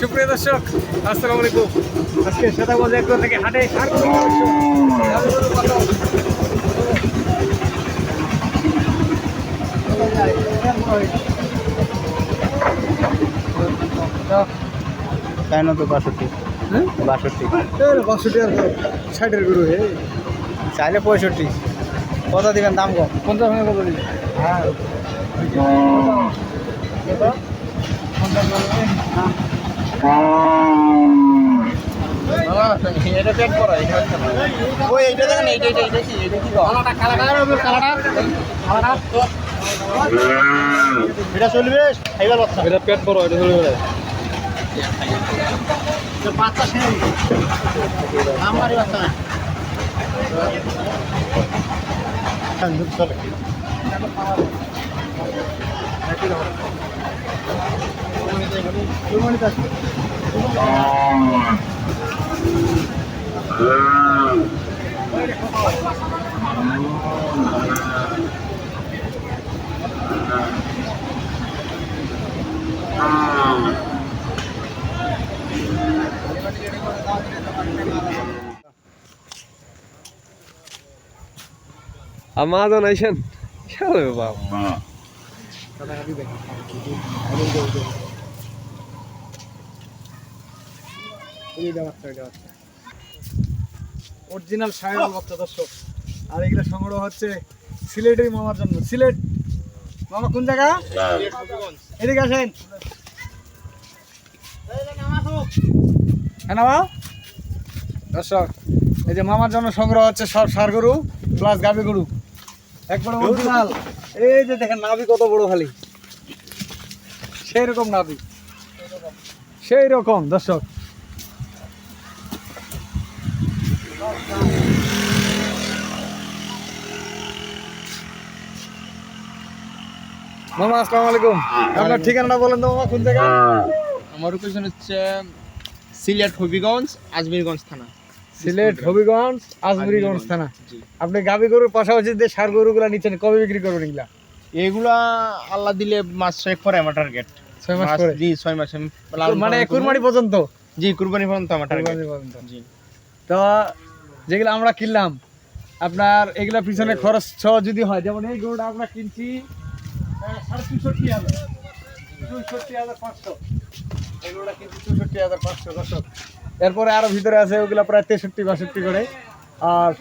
সুপ্রিয় দর্শক আসসালামু আলাইকুম। আজকে সেতাগঞ্জ একটু থেকে হাটে সার গরু দর্শক। তাই না তো বাষট্টি? হ্যাঁ? বাষট্টি। বাষট্টি আর ষাটের গরু হে চাইলে পঁয়ষট্টি। কত দিবেন দাম কম? পঞ্চাশ কত দিন হ্যাঁ। এটা এটা চলবে খাইবার বাচ্চা এটা পেট বড় এটা বেড়ায় বাচ্চা সেই আমারই বাচ্চা না চলে అమాదన్ అయిషన్ బాబు আমাজন আইসেন চলো বাবা অরিজিনাল বাচ্চা দর্শক। আর এগুলো সংগ্রহ হচ্ছে সিলেটের মামার জন্য। সিলেট। মামা, কোন জায়গা? এদিকে আসেন। হ্যাঁ দর্শক, এই যে মামার জন্য সংগ্রহ হচ্ছে সব সার গরু প্লাস গাভি গরু। একবারে অরিজিনাল। এই যে দেখেন নাভি কত বড় খালি। সেই রকম নাভি। সেই রকম দর্শক। মামা, আসসালামু আলাইকুম। আপনার ঠিকানাটা বলেন তো মামা, কোন জায়গা? আমার লোকেশন হচ্ছে সিলেট হবিগঞ্জ, আজমিরগঞ্জ থানা। সিলেট হবিগঞ্জ আজমরিগঞ্জ থানা। আপনি গাভি গরুর পাশাপাশি যে সার গরুগুলা নিচ্ছেন কবে বিক্রি করবেন এগুলা? এগুলা আল্লাহ দিলে মাস ছয়েক পরে আমার টার্গেট ছয় মাস পরে? জি ছয় মাস মানে কুরবানি পর্যন্ত? জি কুরবানি পর্যন্ত আমার টার্গেট পর্যন্ত। জি। তো যেগুলো আমরা কিনলাম আপনার এগুলা পিছনে খরচ ছ যদি হয় যেমন এই গরুটা আমরা কিনছি সাড়ে চৌষট্টি হাজার। চৌষট্টি হাজার পাঁচশো। এই গরুটা কিনছি চৌষট্টি হাজার পাঁচশো দর্শক। এরপরে আরও ভিতরে আছে ওগুলা প্রায় তেষট্টি বাষট্টি করে। আর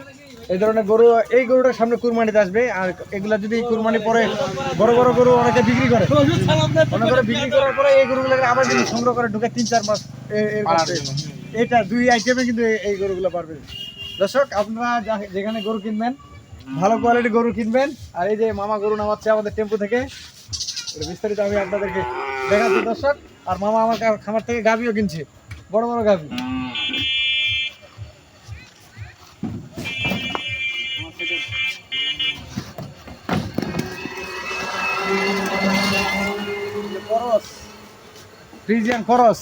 এই ধরনের গরু এই গরুটার সামনে কুরবানিতে আসবে। আর এগুলা যদি কুরবানি পরে বড় বড় গরু অনেকে বিক্রি করে অনেক করে বিক্রি করার পরে এই গরুগুলো আবার যদি সংগ্রহ করে ঢুকে তিন চার মাস। এটা দুই আইটেমে কিন্তু এই- গরুগুলো পারবেন দর্শক আপনারা যেখানে গরু কিনবেন ভালো কোয়ালিটি গরু কিনবেন। আর এই যে মামা গরু নামাচ্ছে আমাদের টেম্পো থেকে বিস্তারিত আমি আপনাদেরকে দেখাচ্ছি দর্শক। আর মামা আমার খামার থেকে গাভিও কিনছে। বড় বড় গাভি ফ্রিজিয়ান করস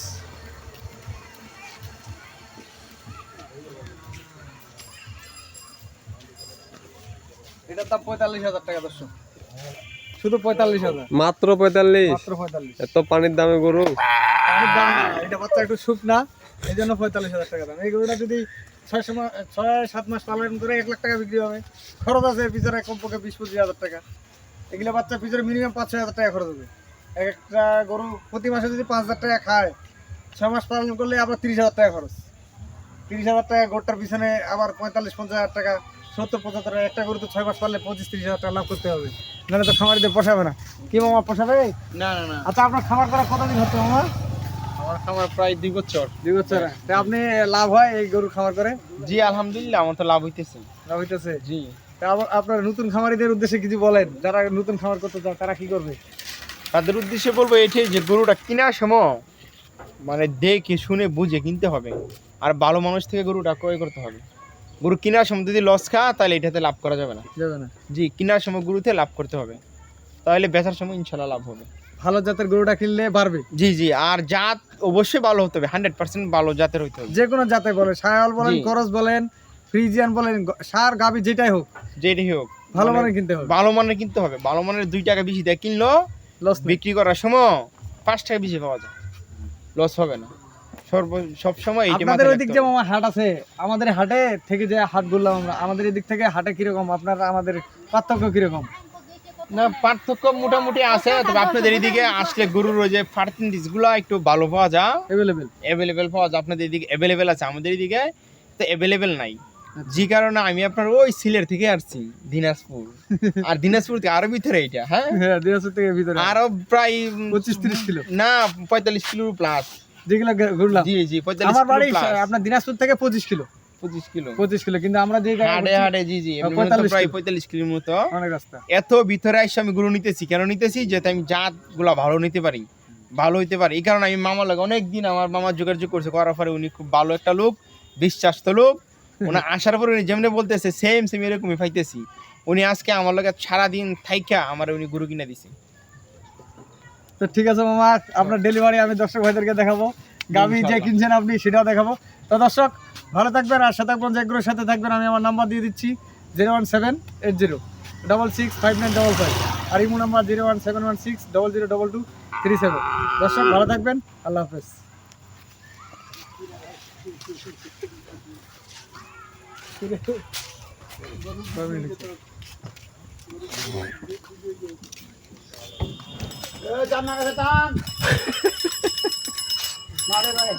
এটার দাম পঁয়তাল্লিশ হাজার টাকা দর্শক। শুধু পঁয়তাল্লিশ হাজার। মাত্র পঁয়তাল্লিশ? মাত্র পঁয়তাল্লিশ। এত পানির দামে গরু? দাম না, এটা বাচ্চা একটু সুপ না এই জন্য পঁয়তাল্লিশ হাজার টাকা দাম। এই গরুটা যদি ছয় সময় ছয় সাত মাস পালন করে এক লাখ টাকা বিক্রি হবে। খরচ আছে পিছনে কমপক্ষে বিশ পঁচিশ হাজার টাকা। এগুলো বাচ্চার পিছনে মিনিমাম পাঁচ ছয় হাজার টাকা খরচ হবে। এক একটা গরু প্রতি মাসে যদি পাঁচ হাজার টাকা খায় ছয় মাস পালন করলে আবার তিরিশ হাজার টাকা খরচ। তিরিশ হাজার টাকা গরুটার পিছনে আবার পঁয়তাল্লিশ পঞ্চাশ হাজার টাকা সত্তর পঁচাত্তর একটা গরু তো ছয় মাস পারলে পঁচিশ তিরিশ হাজার টাকা লাভ করতে হবে। নাহলে তো খামারিদের পোষাবে না। কি মামা পোষাবে? না না না। আচ্ছা আপনার খামার করা কতদিন হচ্ছে মামা? আমার খামার প্রায় দুই বছর। দুই বছর। তা আপনি লাভ হয় এই খামার করে? জি আলহামদুলিল্লাহ আমার তো লাভ হইতেছে। লাভ হইতেছে? জি। আপনার নতুন খামারিদের উদ্দেশ্যে কিছু বলেন। যারা নতুন খামার করতে চান তারা কি করবে? তাদের উদ্দেশ্যে বলব এটাই যে গরুটা কেনার সময় মানে দেখে শুনে বুঝে কিনতে হবে। আর ভালো মানুষ থেকে গরুটা ক্রয় করতে হবে। গরু কেনার সময় যদি লস খা তাহলে এটাতে লাভ করা যাবে না। যাবে না। জি কেনার সময় গরুতে লাভ করতে হবে। তাহলে বেচার সময় ইনশাল্লাহ লাভ হবে। ভালো জাতের গরুটা কিনলে বাড়বে। জি জি আর জাত অবশ্যই ভালো হতে হবে হান্ড্রেড পার্সেন্ট ভালো জাতের হতে হবে। যে কোনো জাতে বলে সায়াল বলেন। করস বলেন ফ্রিজিয়ান বলেন সার গাবি যেটাই হোক। যেটাই হোক। ভালো মানে মানের কিনতে হবে। ভালো মানের কিনতে হবে। ভালো মানের দুই টাকা বেশি দিয়ে কিনলো লস বিক্রি করার সময় পাঁচ টাকা বেশি পাওয়া যায়। লস হবে না। সর্ব সব সময় আপনাদের মাথায় ওইদিক রাখতে যে হবে। মামা হাট আছে আমাদের হাটে থেকে যে হাট বললাম আমরা আমাদের এদিক থেকে হাটে কীরকম? আপনার আমাদের পার্থক্য কীরকম? না পার্থক্য মোটামুটি আছে তবে আপনাদের এদিকে আসলে গরুর ওই যে ফার্টিনিটিসগুলো একটু ভালো পাওয়া যায় অ্যাভেলেবেল অ্যাভেলেবেল পাওয়া যায় আপনাদের এদিকে অ্যাভেলেবেল আছে আমাদের এদিকে তো অ্যাভেলেবেল নাই। যে কারণে আমি আপনার ওই সিলেট থেকে আসছি দিনাজপুর। আর দিনাজপুর থেকে আরও ভিতরে এটা হ্যাঁ? হ্যাঁ দিনাজপুর থেকে ভিতরে। আরও প্রায় পঁচিশ তিরিশ কিলো। না পঁয়তাল্লিশ কিলো প্লাস যেগুলো ঘুরলাম। জি জি আমার বাড়ি আপনার দিনাজপুর থেকে পঁচিশ কিলো। পঁচিশ কিলো। পঁচিশ কিলো কিন্তু আমরা যে হাটে হাটে জি জি এমনি মতো 45 প্রায় পঁয়তাল্লিশ কিলোর মতো। অনেক রাস্তা। এত ভিতরে এসে আমি গরু নিতেছি। কেন নিতেছি? যাতে আমি জাতগুলা ভালো নিতে পারি। ভালো হইতে পারি। এই কারণে আমি মামা লাগে অনেক দিন আমার মামা যোগাযোগ করছে। করার পরে উনি খুব ভালো একটা লোক বিশ্বাস্ত লোক। উনি আসার পরে উনি যেমনি বলতেছে সেম সেম এরকমই পাইতেছি। উনি আজকে আমার লগে সারাদিন থাইকা আমার উনি গুরু কিনে দিছে। তো ঠিক আছে মামা আপনার ডেলিভারি আমি দর্শক ভাইদেরকে দেখাবো। গাবি যে কিনছেন আপনি সেটাও দেখাবো। তো দর্শক ভালো থাকবেন আর শতাব্দ এগুলোর সাথে থাকবেন আমি আমার নাম্বার দিয়ে দিচ্ছি zero one seven eight zero double six five nine double five আর imo number zero one seven one six double zero double two three seven দর্শক ভালো থাকবেন আল্লাহ হাফেজ। เออจำนากระตานมาเลยมาเลย